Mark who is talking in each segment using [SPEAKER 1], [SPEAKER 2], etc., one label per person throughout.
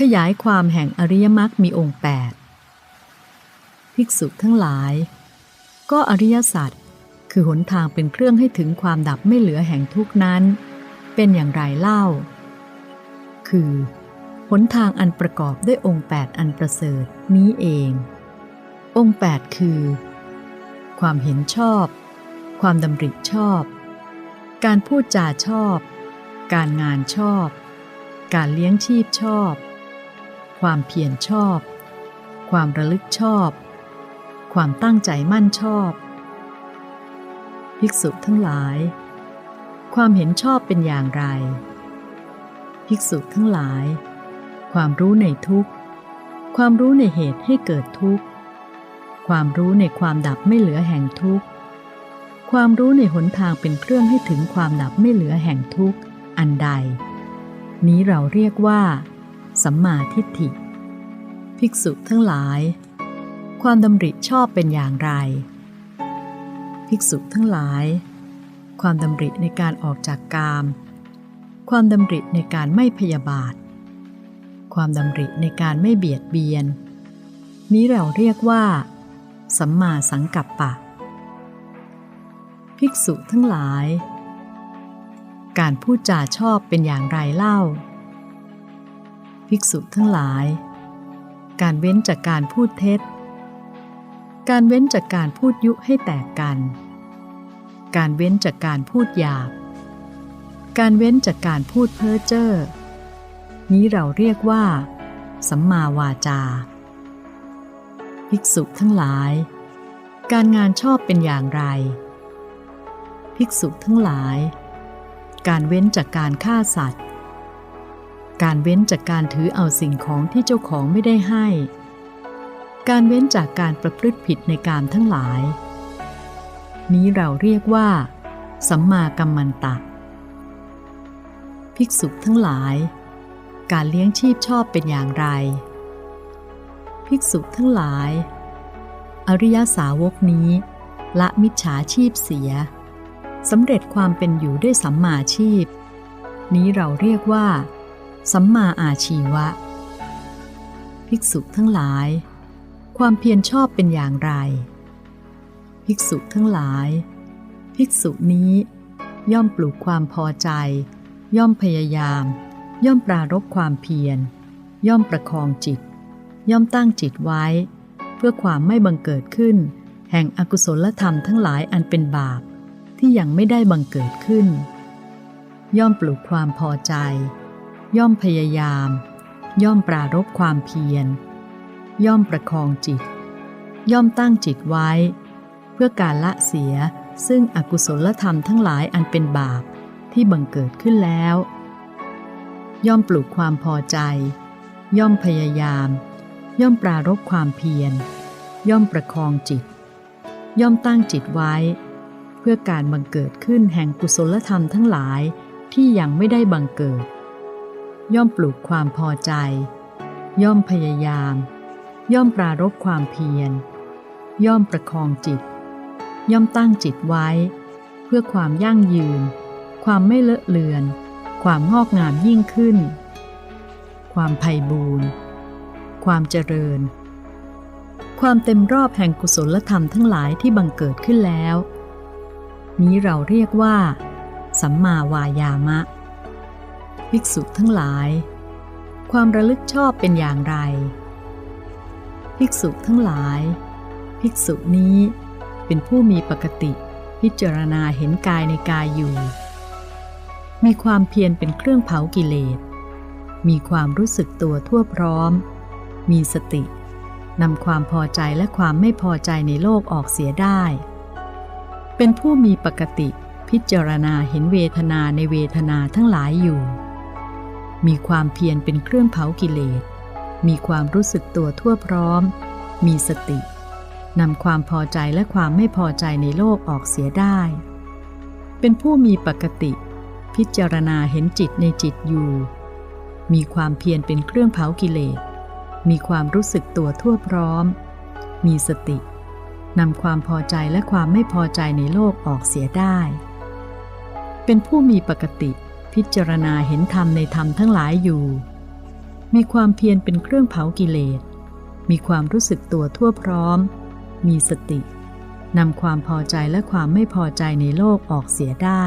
[SPEAKER 1] ขยายความแห่งอริยมรรคมีองค์แปดภิกษุทั้งหลาย ก็อริยสัจคือหนทางเป็นเครื่องให้ถึงความดับไม่เหลือแห่งทุกนั้น เป็นอย่างไรเล่า คือหนทางอันประกอบด้วยองค์ 8 อันประเสริฐนี้เอง องค์ 8 คือ ความเห็นชอบ ความดำริชอบ การพูดจาชอบ การงานชอบ การเลี้ยงชีพชอบ ความเพียรชอบ ความระลึกชอบ ความตั้งใจมั่นชอบ ภิกษุทั้งหลาย ความเห็นชอบเป็นอย่างไร ภิกษุทั้งหลาย ความรู้ในทุกข์ ความรู้ในเหตุให้เกิดทุกข์ ความรู้ในความดับไม่เหลือแห่งทุกข์ ความรู้ในหนทางเป็นเครื่องให้ถึงความดับไม่เหลือแห่งทุกข์อันใด นี้เราเรียกว่า สัมมาทิฏฐิ ภิกษุทั้งหลาย ความดำริชอบเป็นอย่างไร ภิกษุทั้งหลาย ความดำริในการออกจากกาม ความดำริในการไม่พยาบาท ความดำริในการไม่เบียดเบียน นี้เราเรียกว่า สัมมาสังกัปปะ ภิกษุทั้งหลาย การพูดจาชอบเป็นอย่างไรเล่า ภิกษุทั้งหลาย การเว้นจากการพูดเท็จ การเว้นจากการพูดยุให้แตกกัน การเว้นจากการพูดหยาบ การเว้นจากการพูดเพ้อเจ้อ นี้เราเรียกว่า สัมมาวาจา ภิกษุทั้งหลาย การงานชอบเป็นอย่างไร ภิกษุทั้งหลาย การเว้นจากการฆ่าสัตว์ การเว้นจากการถือเอาสิ่งของที่เจ้าของไม่ได้ให้ การเว้นจากการประพฤติผิดในการทั้งหลาย นี้เราเรียกว่า สัมมากัมมันตะ ภิกษุทั้งหลาย การเลี้ยงชีพชอบเป็นอย่างไร ภิกษุทั้งหลาย อริยสาวกนี้ ละมิจฉาชีพเสียสำเร็จความเป็นอยู่ด้วยสัมมาชีพ นี้เราเรียกว่า สัมมาอาชีวะ ภิกษุทั้งหลาย ความเพียรชอบเป็นอย่างไร ภิกษุทั้งหลาย ภิกษุนี้ ย่อมปลูกความพอใจ ย่อมพยายาม ย่อมปรารบความเพียร ย่อมประคองจิต ย่อมตั้งจิตไว้ เพื่อความไม่บังเกิดขึ้น แห่งอกุศลธรรมทั้งหลายอันเป็นบาป ที่ยังไม่ได้บังเกิดขึ้น ย่อมปลูกความพอใจ ย่อมพยายาม ย่อมปรารบความเพียร ย่อมประคองจิต ย่อมตั้งจิตไว้ เพื่อการละเสียซึ่งอกุศลธรรมทั้งหลายอันเป็นบาปที่บังเกิดขึ้นแล้ว ย่อมปลูกความพอใจ ย่อมพยายาม ย่อมปรารบความเพียร ย่อมประคองจิต ย่อมตั้งจิตไว้ เพื่อการบังเกิดขึ้นแห่งกุศลธรรมทั้งหลายที่ยังไม่ได้บังเกิด ย่อมปลูกความพอใจ ย่อมพยายาม ย่อมปรารบความเพียร ย่อมประคองจิต ย่อมตั้งจิตไว้ เพื่อความยั่งยืน ความไม่เลอะเลือน ความงอกงามยิ่งขึ้น ความไพ่บูรณ์ความเจริญ ความเต็มรอบแห่งกุศลธรรมทั้งหลายที่บังเกิดขึ้นแล้ว นี้เราเรียกว่า สัมมาวายามะ ภิกษุทั้งหลาย ความระลึกชอบเป็นอย่างไร ภิกษุทั้งหลาย ภิกษุนี้เป็นผู้มีปกติ พิจารณาเห็นกายในกายอยู่ มีความเพียรเป็นเครื่องเผากิเลส มีความรู้สึกตัวทั่วพร้อม มีสตินำความพอใจและความไม่พอใจในโลกออกเสียได้ เป็นผู้มีปกติพิจารณาเห็นเวทนาในเวทนาทั้งหลายอยู่ มีความเพียรเป็นเครื่องเผากิเลส มีความรู้สึกตัวทั่วพร้อม มีสติ นำความพอใจและความไม่พอใจในโลกออกเสียได้ เป็นผู้มีปกติ พิจารณาเห็นจิตในจิตอยู่ มีความเพียรเป็นเครื่องเผากิเลส มีความรู้สึกตัวทั่วพร้อม มีสติ นำความพอใจและความไม่พอใจในโลกออกเสียได้ เป็นผู้มีปกติ พิจารณาเห็นธรรมในธรรมทั้งหลายอยู่ มีความเพียรเป็นเครื่องเผากิเลส มีความรู้สึกตัวทั่วพร้อม มีสติ นำความพอใจและความไม่พอใจในโลกออกเสียได้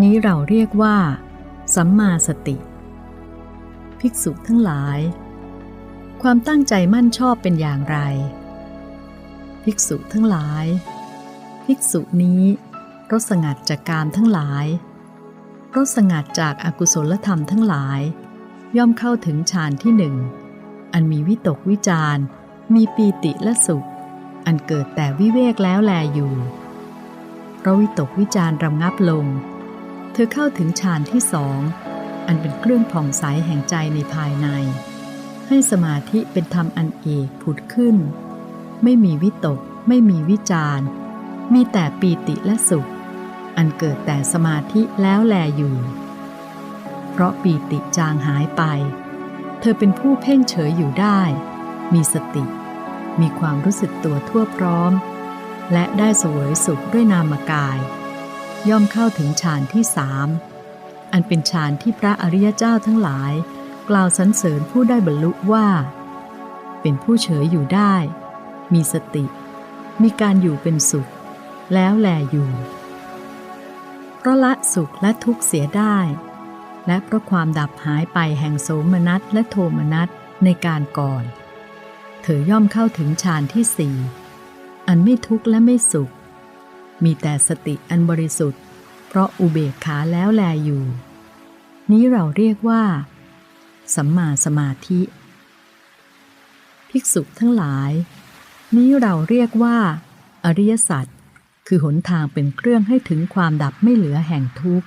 [SPEAKER 1] นี้เราเรียกว่า สัมมาสติ ภิกษุทั้งหลาย ความตั้งใจมั่นชอบเป็นอย่างไร ภิกษุทั้งหลาย ภิกษุนี้รสงัดจากกามทั้งหลาย ราะสงัดจากอากุศลธรรมทั้งหลาย ย่อมเข้าถึงฌานที่หนึ่ง อันมีวิตกวิจารมีปีติและสุข อันเกิดแต่วิเวกแล้วแลอยู่เพราะวิตกวิจารรำงับลง เธอเข้าถึงฌานที่สอง อันเป็นเครื่องผ่องใสแห่งใจในภายใน ให้สมาธิเป็นธรรมอันเอกผุดขึ้น ไม่มีวิตก ไม่มีวิจารมีแต่ปีติและสุข อันเกิดแต่สมาธิแล้วแลอยู่ เพราะปีติจางหายไป เธอเป็นผู้เพ่งเฉยอยู่ได้ มีสติ มีความรู้สึกตัวทั่วพร้อม และได้สวยสุขด้วยนามกาย ย่อมเข้าถึงฌานที่สามอันเป็นฌานที่พระอริยเจ้าทั้งหลาย กล่าวสรรเสริญผู้ได้บรรลุว่า เป็นผู้เฉยอยู่ได้ มีสติ มีการอยู่เป็นสุข แล้วแลอยู่ ราะละสุขและทุกข์เสียได้ และเพราะความดับหายไปแห่งโสมนัสและโทมนัสในการก่อน เธอย่อมเข้าถึงฌานที่สี่อันไม่ทุกข์และไม่สุข มีแต่สติอันบริสุทธิ์ เพราะอุเบกขาแล้วแลอยู่ นี้เราเรียกว่า สัมมาสมาธิ ภิกษุทั้งหลาย นี้เราเรียกว่า อริยสัจ คือหนทางเป็นเครื่องให้ถึงความดับไม่เหลือแห่งทุกข์